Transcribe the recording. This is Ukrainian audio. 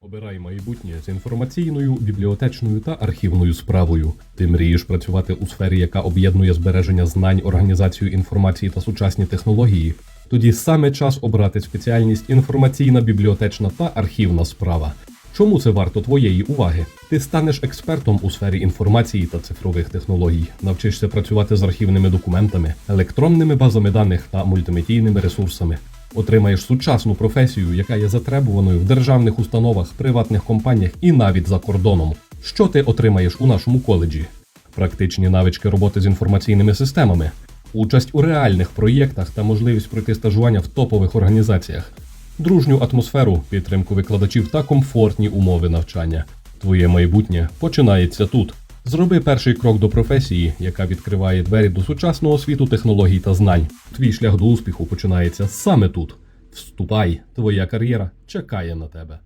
Обирай майбутнє з інформаційною, бібліотечною та архівною справою. Ти мрієш працювати у сфері, яка об'єднує збереження знань, організацію інформації та сучасні технології. Тоді саме час обрати спеціальність інформаційна, бібліотечна та архівна справа. Чому це варто твоєї уваги? Ти станеш експертом у сфері інформації та цифрових технологій, навчишся працювати з архівними документами, електронними базами даних та мультимедійними ресурсами. Отримаєш сучасну професію, яка є затребуваною в державних установах, приватних компаніях і навіть за кордоном. Що ти отримаєш у нашому коледжі? Практичні навички роботи з інформаційними системами, участь у реальних проєктах та можливість пройти стажування в топових організаціях, дружню атмосферу, підтримку викладачів та комфортні умови навчання. Твоє майбутнє починається тут. Зроби перший крок до професії, яка відкриває двері до сучасного світу технологій та знань. Твій шлях до успіху починається саме тут. Вступай, твоя кар'єра чекає на тебе.